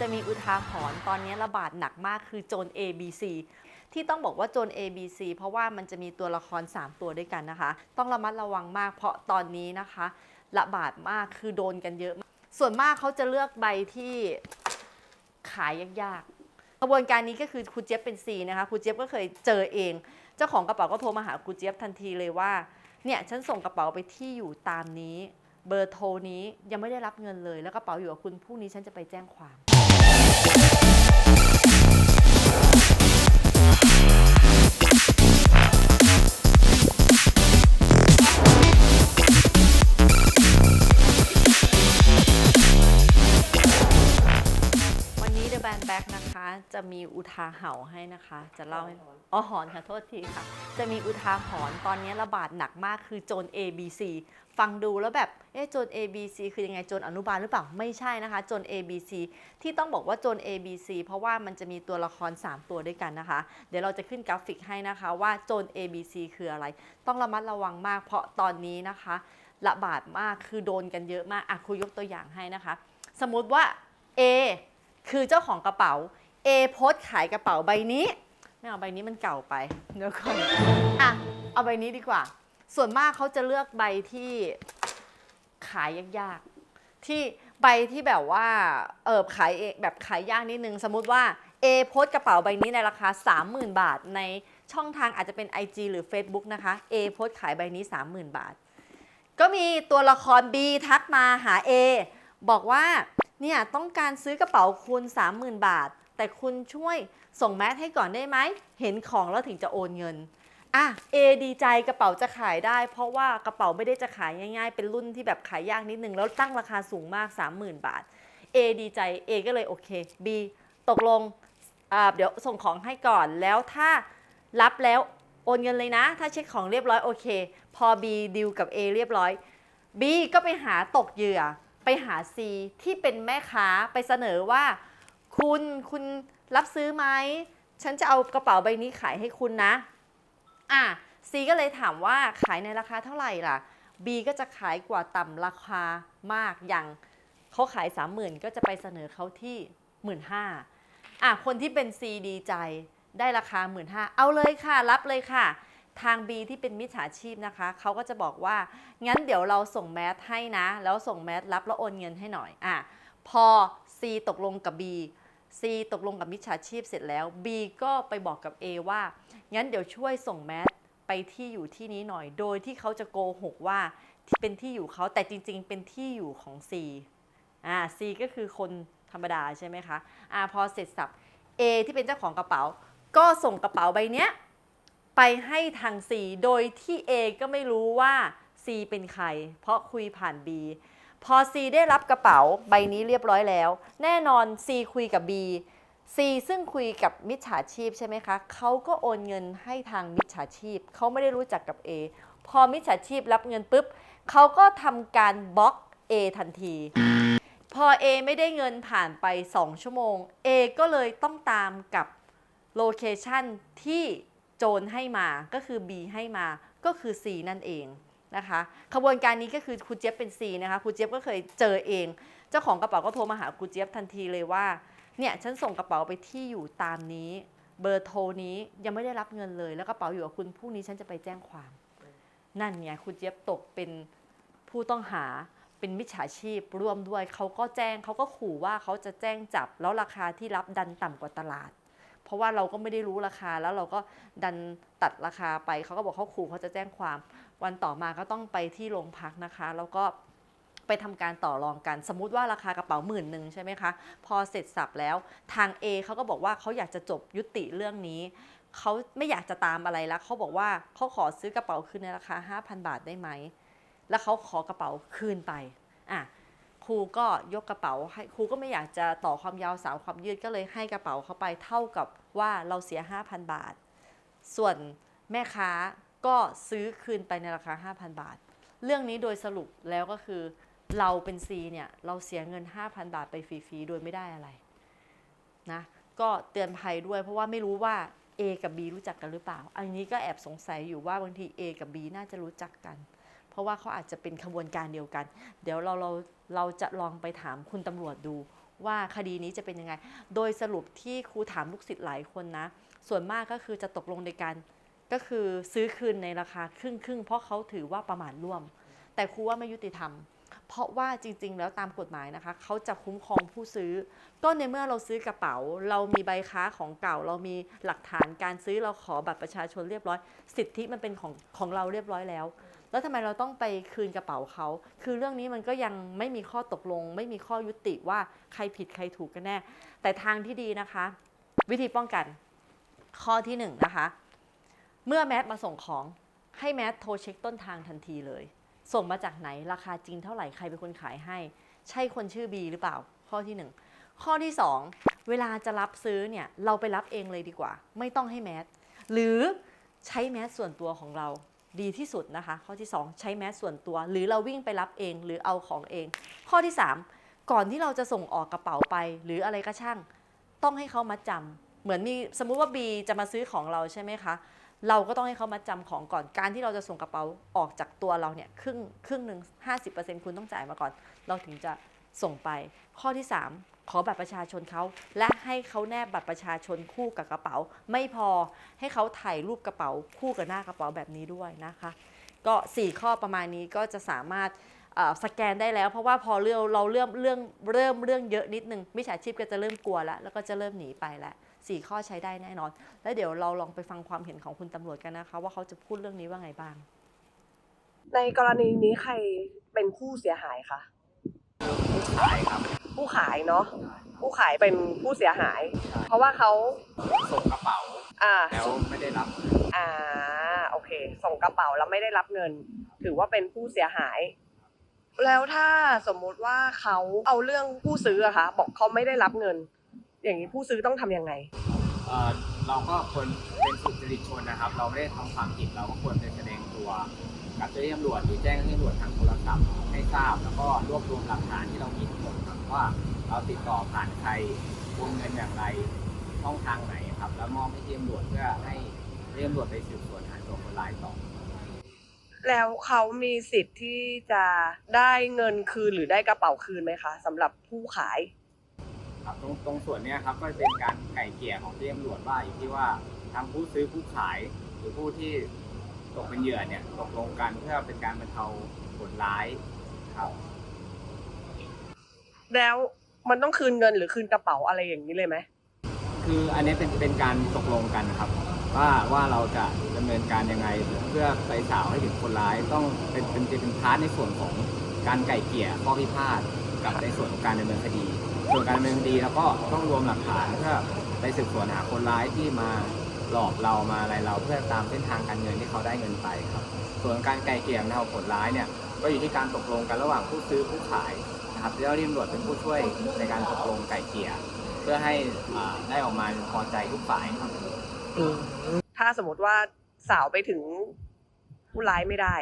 จะมีอุทาหรณ์ตอนนี้ระบาดหนักมากคือโจร ABC ที่ต้องบอกว่าโจร ABC เพราะว่ามันจะมีตัวละคร 3 ตัวด้วยกันนะคะ ต้องระมัดระวังมาก เพราะตอนนี้นะคะระบาดมากคือโดนกันเยอะ ส่วนมากเขาจะเลือกใบที่ขายยากๆกระบวนการนี้ก็คือครูเจี๊ยบเป็น C นะคะครูเจี๊ยบก็เคยเจอเอง เจ้าของกระเป๋าก็โทรมาหาครูเจี๊ยบทันทีเลยว่าเนี่ยฉันส่งกระเป๋าไปที่อยู่ตามนี้ เบอร์โทรนี้ยังไม่ได้รับเงินเลย แล้วกระเป๋าอยู่กับคุณพรุ่งนี้ฉันจะไปแจ้งความ จะมีอุทาเห่าให้นะคะ จะเล่าให้อ๋อหอนค่ะโทษทีค่ะ จะมีอุทาหรณ์ตอนนี้ระบาดหนักมากคือโจร ABC ฟังดูแล้วแบบเอ๊ะโจร ABC คือยังไงโจรอนุบาลหรือเปล่าไม่ใช่นะคะโจร ABC ที่ต้องบอกว่าโจร ABC เพราะว่ามันจะมีตัวละคร 3 ตัวด้วยกันนะคะ เดี๋ยวเราจะขึ้นกราฟิกให้นะคะ ว่าโจร ABC คืออะไร ต้องระมัดระวังมาก เพราะตอนนี้นะคะระบาดมากคือโดนกันเยอะมากอะครูยกตัวอย่างให้นะคะ สมมุติว่า A คือเจ้าของกระเป๋า A โพสขายกระเป๋าใบนี้ไม่เอาใบนี้มันเก่าไปเดี๋ยวก่อนอะเอาใบนี้ดีกว่า ส่วนมากเขาจะเลือกใบที่ขายยากๆ ที่ใบที่แบบว่าเออขายเองแบบขายยากนิดนึง สมมุติว่า A โพสกระเป๋าใบนี้ในราคา 30,000 บาท ในช่องทางอาจจะเป็น IG หรือ Facebook นะคะ A โพสขายใบนี้ 30,000 บาท ก็มีตัวละคร B ทักมาหา A บอกว่าเนี่ยต้องการซื้อกระเป๋าคุณ 30,000 บาท แต่คุณช่วยส่งแมสให้ก่อนได้ไหม เห็นของแล้วถึงจะโอนเงิน อะ A ดีใจกระเป๋าจะขายได้ เพราะว่ากระเป๋าไม่ได้จะขายง่ายๆ เป็นรุ่นที่แบบขายยากนิดนึง แล้วตั้งราคาสูงมาก 30,000 บาท A ดีใจ A ก็เลยโอเค B ตกลงเดี๋ยวส่งของให้ก่อนแล้วถ้ารับแล้วโอนเงินเลยนะ ถ้าเช็คของเรียบร้อยโอเค พอ B ดีลกับ A เรียบร้อย B ก็ไปหาตกเหยื่อ ไปหา C ที่เป็นแม่ค้าไปเสนอว่า คุณคุณรับซื้อไหมฉันจะเอากระเป๋าใบนี้ขายให้คุณนะ อะ C ก็เลยถามว่าขายในราคาเท่าไหร่ล่ะ B ก็จะขายกว่าต่ำราคามากอย่างเขาขาย 30,000 ก็จะไปเสนอเขาที่ 15,000อะคนที่เป็น C ดีใจได้ราคา 15,000เอาเลยค่ะรับเลยค่ะ ทาง B ที่เป็นมิจฉาชีพนะคะ เขาก็จะบอกว่า งั้นเดี๋ยวเราส่งแมสให้นะ แล้วส่งแมสรับแล้วโอนเงินให้หน่อยอะพอ C ตกลงกับ B C ตกลงกับมิจฉาชีพเสร็จแล้ว B ก็ไปบอกกับ A ว่า งั้นเดี๋ยวช่วยส่งแมสไปที่อยู่ที่นี้หน่อย โดยที่เขาจะโกหกว่าเป็นที่อยู่เขาแต่จริง ๆ เป็นที่อยู่ของ C อ่า C ก็คือคนธรรมดาใช่ไหมคะอ่าพอเสร็จสับ A ที่เป็นเจ้าของกระเป๋า ก็ส่งกระเป๋าใบเนี้ยไปให้ทาง C โดยที่ A ก็ไม่รู้ว่า C เป็นใคร เพราะคุยผ่าน B พอ C ได้รับกระเป๋าใบนี้เรียบร้อยแล้ว แน่นอน C คุยกับ B C ซึ่งคุยกับมิจฉาชีพใช่ไหมคะเขาก็โอนเงินให้ทางมิจฉาชีพ เขาไม่ได้รู้จักกับ A พอมิจฉาชีพรับเงินปุ๊บเขาก็ทำการบล็อก A ทันที พอ A ไม่ได้เงินผ่านไป 2 ชั่วโมง A ก็เลยต้องตามกับโลเคชันที่โจรให้มาก็คือ B ให้มาก็คือ C นั่นเอง นะคะขบวนการนี้ก็คือครูเจี๊ยบเป็น C นะคะครูเจี๊ยบก็เคยเจอเอง เจ้าของกระเป๋าก็โทรมาหาครูเจี๊ยบทันทีเลยว่าเนี่ยฉันส่งกระเป๋าไปที่อยู่ตามนี้ เบอร์โทรนี้ยังไม่ได้รับเงินเลย แล้วกระเป๋าอยู่กับคุณพรุ่งนี้ฉันจะไปแจ้งความ นั่นไงครูเจี๊ยบตกเป็นผู้ต้องหาเป็นมิจฉาชีพร่วมด้วยเขาก็แจ้งเขาก็ขู่ว่าเขาจะแจ้งจับ แล้วราคาที่รับดันต่ำกว่าตลาด เพราะว่าเราก็ไม่ได้รู้ราคาแล้วเราก็ดันตัดราคาไปเขาก็บอกเขาขู่เขาจะแจ้งความ วันต่อมาก็ต้องไปที่โรงพักนะคะ แล้วก็ไปทำการต่อรองกัน สมมุติว่าราคากระเป๋าหมื่นหนึ่งใช่ไหมคะ พอเสร็จสับแล้วทาง A เขาก็บอกว่าเขาอยากจะจบยุติเรื่องนี้เขาไม่อยากจะตามอะไรแล้วเขาบอกว่าเขาขอซื้อกระเป๋าคืนในราคา 5,000 บาทได้ไหม แล้วเขาขอกระเป๋าคืนไปอะ ครูก็ยกกระเป๋าให้ครูก็ไม่อยากจะต่อความยาวสาวความยืดก็เลยให้กระเป๋าเขาไปเท่ากับว่าเราเสีย 5,000 บาท ส่วนแม่ค้าก็ซื้อคืนไปในราคา 5,000 บาท เรื่องนี้โดยสรุปแล้วก็คือ เราเป็น C เนี่ยเราเสียเงิน 5,000 บาทไปฟรีๆโดยไม่ได้อะไรนะก็เตือนภัยด้วยเพราะว่าไม่รู้ว่า A กับ B รู้จักกันหรือเปล่า อันนี้ก็แอบสงสัยอยู่ว่าบางที A กับ B น่าจะรู้จักกัน ราะว่าเขาอาจจะเป็นขบวนการเดียวกัน เดี๋ยวเราเราเราจะลองไปถามคุณตำรวจดูว่าคดีนี้จะเป็นยังไง โดยสรุปที่ครูถามลูกศิษย์หลายคนนะ ส่วนมากก็คือจะตกลงในการก็คือซื้อคืนในราคาครึ่งครึ่งเพราะเขาถือว่าประมาทร่วม แต่ครูว่าไม่ยุติธรรม ราะว่าจริง ๆ แล้วตามกฎหมายนะคะเขาจะคุ้มครองผู้ซื้อ ก็ในเมื่อเราซื้อกระเป๋า เรามีใบค้าของเก่า เรามีหลักฐานการซื้อเราขอบัตรประชาชนเรียบร้อย สิทธิมันเป็นของของเราเรียบร้อยแล้ว แล้วทำไมเราต้องไปคืนกระเป๋าเขาคือเรื่องนี้มันก็ยังไม่มีข้อตกลง ไม่มีข้อยุติว่าใครผิดใครถูกกันแน่ แต่ทางที่ดีนะคะ วิธีป้องกัน ข้อที่หนึ่งนะคะเมื่อแมทมาส่งของให้แมทโทรเช็คต้นทางทันทีเลย ส่งมาจากไหนราคาจริงเท่าไหร่ใครเป็นคนขายให้ ใช่คนชื่อบีหรือเปล่า ข้อที่หนึ่งข้อที่สองเวลาจะรับซื้อเนี่ยเราไปรับเองเลยดีกว่า ไม่ต้องให้แมทหรือใช้แมสส่วนตัวของเราดีที่สุดนะคะ ข้อที่ 2 ใช้แมสส่วนตัว หรือเราวิ่งไปรับเองหรือเอาของเอง ข้อที่ 3 ก่อนที่เราจะส่งออกกระเป๋าไป หรืออะไรก็ช่าง ต้องให้เขามัดจำเหมือนมีสมมุติว่าบีจะมาซื้อของเราใช่ไหมคะ เราก็ต้องให้เขามัดจำของก่อนการที่เราจะส่งกระเป๋าออกจากตัวเราเนี่ยครึ่งครึ่งหนึ่งห้าสิบเปอร์เซ็นต์คุณต้องจ่ายมาก่อน เราถึงจะส่งไป ข้อที่ 3 ขอบัตรประชาชนเขาและให้เขาแนบบัตรประชาชนคู่กับกระเป๋า ไม่พอให้เขาถ่ายรูปกระเป๋าคู่กับหน้ากระเป๋าแบบนี้ด้วยนะคะ ก็ 4 ข้อประมาณนี้ก็จะสามารถสแกนได้แล้ว เพราะว่าพอเรื่องเราเรื่องเรื่องเริ่มเรื่องเยอะนิดนึงมิจฉาชีพก็จะเริ่มกลัวแล้วแล้วก็จะเริ่มหนีไปแล้ว สี่ข้อใช้ได้แน่นอน แล้วเดี๋ยวเราลองไปฟังความเห็นของคุณตำรวจกันนะคะ ว่าเขาจะพูดเรื่องนี้ว่าไงบ้าง ในกรณีนี้ใครเป็นผู้เสียหายคะขายครับ ผู้ขายเนาะผู้ขายเป็นผู้เสียหาย เพราะว่าเขาส่งกระเป๋าอ่าแล้วไม่ได้รับอ่าโอเค ส่งกระเป๋าแล้วไม่ได้รับเงิน ถือว่าเป็นผู้เสียหายแล้วถ้าสมมุติว่าเขาเอาเรื่องผู้ซื้ออะคะบอกเขาไม่ได้รับเงิน อย่างนี้ผู้ซื้อต้องทำยังไง เอ่อเราก็ควรเป็นสุจริตชนนะครับ เราไม่ได้ทำความผิดเราก็ควรไปแสดงตัว กับเจ้าหน้าที่ตำรวจหรือแจ้งให้ตำรวจทางโทรศัพท์ให้ทราบ แล้วก็รวบรวมหลักฐานที่เรามีทั้งหมดครับว่าเราติดต่อผ่านใครโอนเงินอย่างไรช่องทางไหนครับ แล้วมอบให้ที่ตำรวจเพื่อให้ที่ตำรวจไปสืบสวนหาตัวคนร้ายต่อ แล้วเขามีสิทธิ์ที่จะได้เงินคืนหรือได้กระเป๋าคืนไหมคะสำหรับผู้ขาย ครับตรงตรงส่วนเนี้ยครับก็เป็นการไก่เกลี่ยของที่ตำรวจว่าอยู่ที่ว่าทางผู้ซื้อผู้ขายหรือผู้ที่ตกเป็นเหยื่อเนี่ยตกลงกันเพื่อเป็นการบรรเทาผลร้ายครับแล้วมันต้องคืนเงินหรือคืนกระเป๋าอะไรอย่างนี้เลยไหมคืออันนี้เป็นเป็นการตกลงกันครับ ว่าว่าเราจะดำเนินการยังไงเพื่อไปสาวให้ถึงคนร้ายต้องเป็นเป็นเป็นเป็นพาร์ทในส่วนของการไก่เกลี่ยข้อพิพาทกับในส่วนของการดำเนินคดี ส่วนการดำเนินคดีเราก็ต้องรวมหลักฐานเพื่อไปสืบสวนหาคนร้ายที่มาหลอกเรามาอะไรเราเพื่อตามเส้นทางการเงินที่เขาได้เงินไปครับ ส่วนการไกลเกลี่ยบรรเทาผลร้ายเนี่ยก็อยู่ที่การตกลงกันระหว่างผู้ซื้อผู้ขายนะครับเจ้าหน้าที่ตำรวจเป็นผู้ช่วยในการตกลงไกลเกลี่ยเพื่อให้อ่าได้ออกมาพอใจทุกฝ่ายครับ ถ้าสมมติว่าสาวไปถึงผู้ร้ายไม่ได้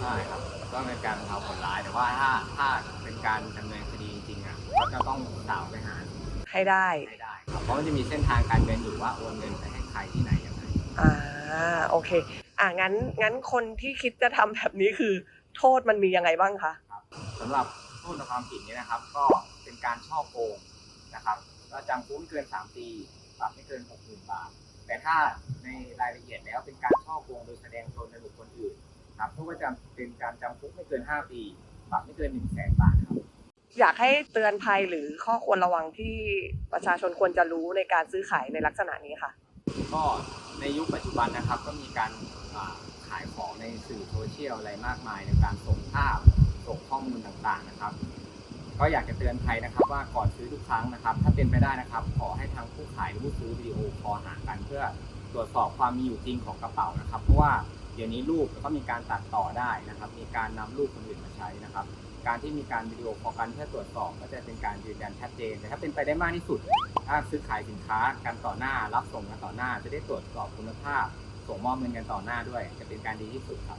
ใช่ครับก็เป็นการบรรเทาผลร้ายแต่ว่าถ้าถ้าเป็นการดำเนินคดีจริงๆอะ ก็จะต้องสาวไปหาให้ได้ให้ได้ครับเพราะมันจะมีเส้นทางการเงินอยู่ว่าโอนเงินไปให้ใครที่ไหนยังไงอ่าโอเค อ่างั้นงั้นคนที่คิดจะทำแบบนี้คือ โทษมันมียังไงบ้างคะสำหรับโทษในความผิดนี้นะครับ ก็เป็นการช่อโกงนะครับก็จำคุกไม่เกิน 3 ปีปรับไม่เกิน 60,000 บาท แต่ถ้าในรายละเอียดแล้วเป็นการช่อโกงโดยแสดงตนในบุคคลอื่นครับโทษก็จะเป็นการจำคุกไม่เกิน 5 ปีปรับไม่เกิน 1 0 0 0 0แบาทครับ อยากให้เตือนภัยหรือข้อควรระวังที่ประชาชนควรจะรู้ในการซื้อขายในลักษณะนี้ค่ะ ก็ในยุคปัจจุบันนะครับก็มีการอ่าขายของในสื่อโซเชียลอะไรมากมายในการส่งภาพส่งข้อมูลต่างๆนะครับ ก็อยากจะเตือนภัยนะครับว่าก่อนซื้อทุกครั้งนะครับ ถ้าเป็นไปได้นะครับ ขอให้ทางผู้ขายหรือผู้ซื้อวิดีโอคอลหากันเพื่อตรวจสอบความมีอยู่จริงของกระเป๋านะครับ เพราะว่าเดี๋ยวนี้รูปก็มีการตัดต่อได้นะครับ มีการนำรูปคนอื่นมาใช้นะครับ การที่มีการวิดีโอคอลกันเพื่อตรวจสอบก็จะเป็นการยืนยันชัดเจน แต่ถ้าเป็นไปได้มากที่สุด ถ้าซื้อขายสินค้ากันต่อหน้า รับส่งกันต่อหน้า จะได้ตรวจสอบคุณภาพ ส่งมอบเงินกันต่อหน้าด้วย จะเป็นการดีที่สุดครับ